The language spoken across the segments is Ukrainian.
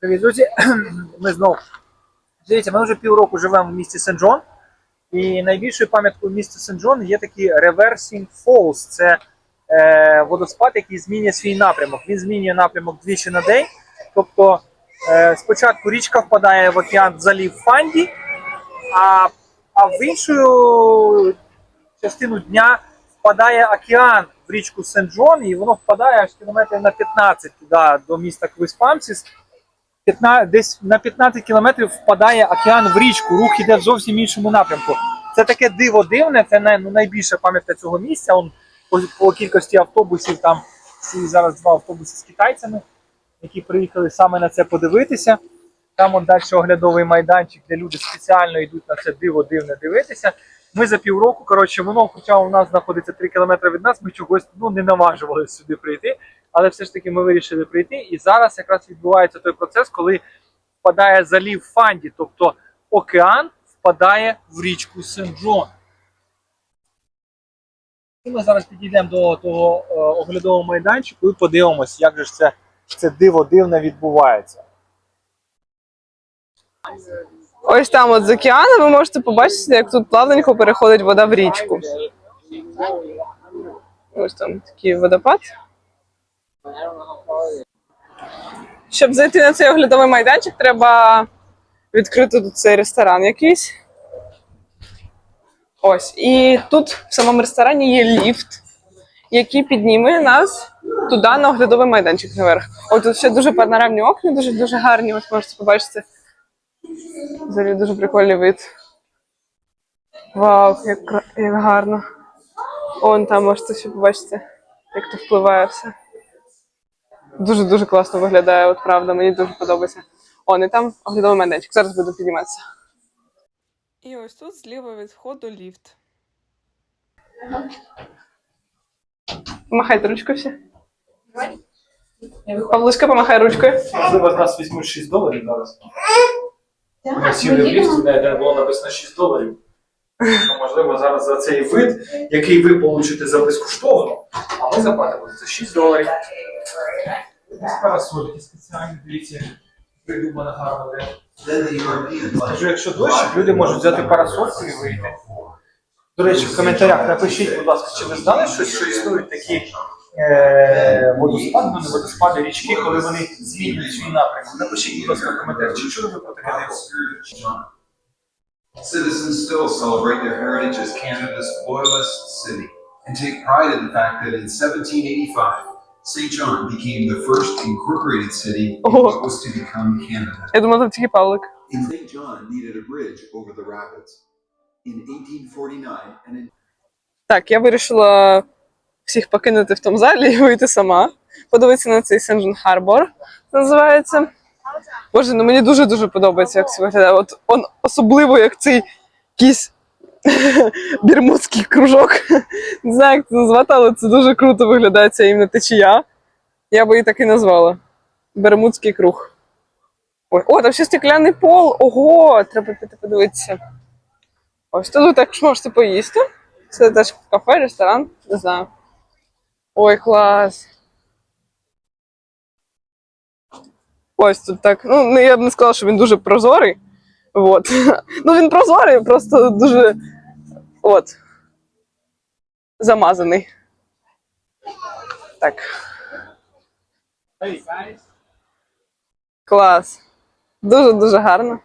Привіт, друзі. Ми знову. Дивіться, ми вже півроку живемо в місті Сен-Джон. І найбільшою пам'яткою міста Сен-Джон є такий Reversing Falls. Це е, водоспад, який змінює свій напрямок. Він змінює напрямок двічі на день. Тобто е, спочатку річка впадає в океан в залів Фанді, а, а в іншу частину дня впадає океан в річку Сен-Джон, і воно впадає аж кілометрів на 15 туди до міста Квиспамсіс. 15, десь на 15 кілометрів впадає океан в річку, рух іде в зовсім іншому напрямку. Це таке диво дивне, це най, ну, найбільша пам'ятка цього місця. Он, по, по кількості автобусів там зараз два автобуси з китайцями, які приїхали саме на це подивитися. Там он далі оглядовий майданчик, де люди спеціально йдуть на це диво дивне дивитися. Ми за півроку, коротше, воно, хоча у нас знаходиться 3 кілометри від нас, ми чогось ну, не наважувалися сюди прийти. Але все ж таки ми вирішили прийти. І зараз якраз відбувається той процес, коли впадає залів Фанді, тобто океан впадає в річку Сен-Джон. Ми зараз підійдемо до того е, оглядового майданчику і подивимось, як же ж це, це диво дивне відбувається. Ось там от з океану ви можете побачити, як тут плавненько переходить вода в річку. Ось там такий водопад. Щоб зайти на цей оглядовий майданчик, треба відкрити тут цей ресторан якийсь. Ось. І тут в самому ресторані є ліфт, який підніме нас туди на оглядовий майданчик наверх. Ось тут ще дуже панорамні окна, дуже дуже гарні. Ось можете побачити. Взагалі дуже прикольний вид. Вау, як, як гарно. Он там можете ще побачити, як то впливає все. Дуже-дуже класно виглядає, от правда, мені дуже подобається. Он і там оглядовий майданчик. Зараз буду підніматися. І ось тут зліва від входу ліфт. Помахайте ручкою всі. Павлушка, помахай ручкою. Можливо, з нас візьмуть 6 доларів зараз. Ми сіли в ліфт, де було написано 6 доларів. То, можливо, зараз за цей вид, який ви получите за безкоштовно, а ми заплатимо за 6 доларів. Ось парасольки спеціальні, дивіться, придумана гарно де. Скажу, якщо дощ, люди можуть взяти парасольку і вийти. До речі, в коментарях напишіть, будь ласка, чи ви знали щось, що існують такі е, водоспади, ну не водоспади, річки, коли вони змінюють свій напрямок. Напишіть, будь ласка, в коментарях, чи чули ви про таке диво? Citizens still celebrate their heritage as Canada's oilest city and take pride in the fact that in 1785, St. John became the first incorporated city in what was to become Canada. Я думала, там тільки Павлик. In St. John needed a bridge over the rapids. In 1849, and in Так, я вирішила всіх покинути в тому залі і вийти сама. Подивитися на цей Сенджен Харбор. Називається. Боже, ну мені дуже-дуже подобається, як це виглядає. От он особливо як цей якийсь бірмудський кружок. Не знаю, як це назвати, але це дуже круто виглядає ця іменно течія. Я би її так і назвала. Бермудський круг. Ой, о, там ще стекляний пол. Ого, треба піти подивитися. Ось тут також можете поїсти. Це теж кафе, ресторан, не знаю. Ой, клас. Ось тут так. Ну, я б не сказала, що він дуже прозорий. От. Ну, він прозорий, просто дуже. От. Замазаний. Так. Клас. Дуже-дуже гарно.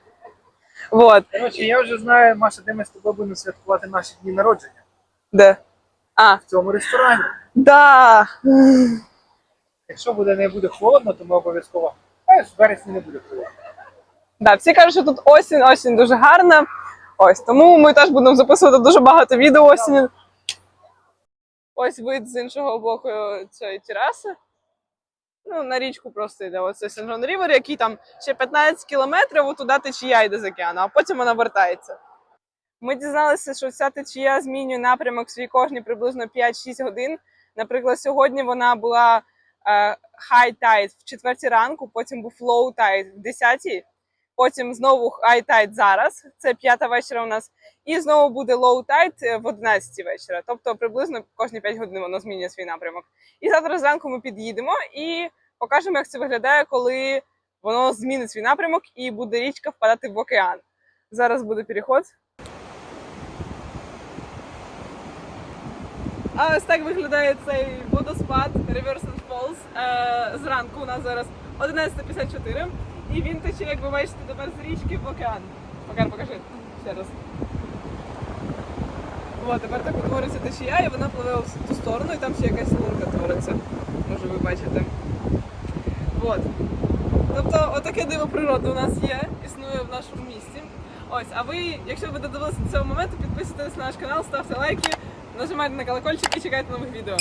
От. Коротше, я вже знаю, Маша, де ми з тобою будемо святкувати наші дні народження. Де? А, В цьому ресторані. да. Якщо буде не буде холодно, то ми обов'язково. А в вересні не буде холодно. Да, всі кажуть, що тут осінь, осінь дуже гарна. Ось тому ми теж будемо записувати дуже багато відео осінь. Ось вид з іншого боку цієї тераси. Ну, на річку просто йде. Оце Сен-Джон Рівер, який там ще 15 кілометрів, туди течія йде з океану, а потім вона вертається. Ми дізналися, що ця течія змінює напрямок свій кожні приблизно 5-6 годин. Наприклад, сьогодні вона була е, high tide в 4 ранку, потім був low tide в 10 потім знову high tide зараз, це п'ята вечора у нас, і знову буде low tide е, в 11 вечора. Тобто приблизно кожні 5 годин воно змінює свій напрямок. І завтра зранку ми під'їдемо і покажемо, як це виглядає, коли воно змінить свій напрямок і буде річка впадати в океан. Зараз буде переход. А ось так виглядає цей водоспад Riverson Falls. Е, зранку у нас зараз 11.54. І він тече, як ви бачите, тепер з річки в океан. Макар, покажи ще раз. О, тепер так утвориться течія, і вона пливе в ту сторону, і там ще якась лунка твориться. Може ви бачите. От. Тобто, отаке диво природи у нас є, існує в нашому місті. Ось, а ви, якщо ви додивилися до цього моменту, підписуйтесь на наш канал, ставте лайки, нажимайте на колокольчик і чекайте нових відео.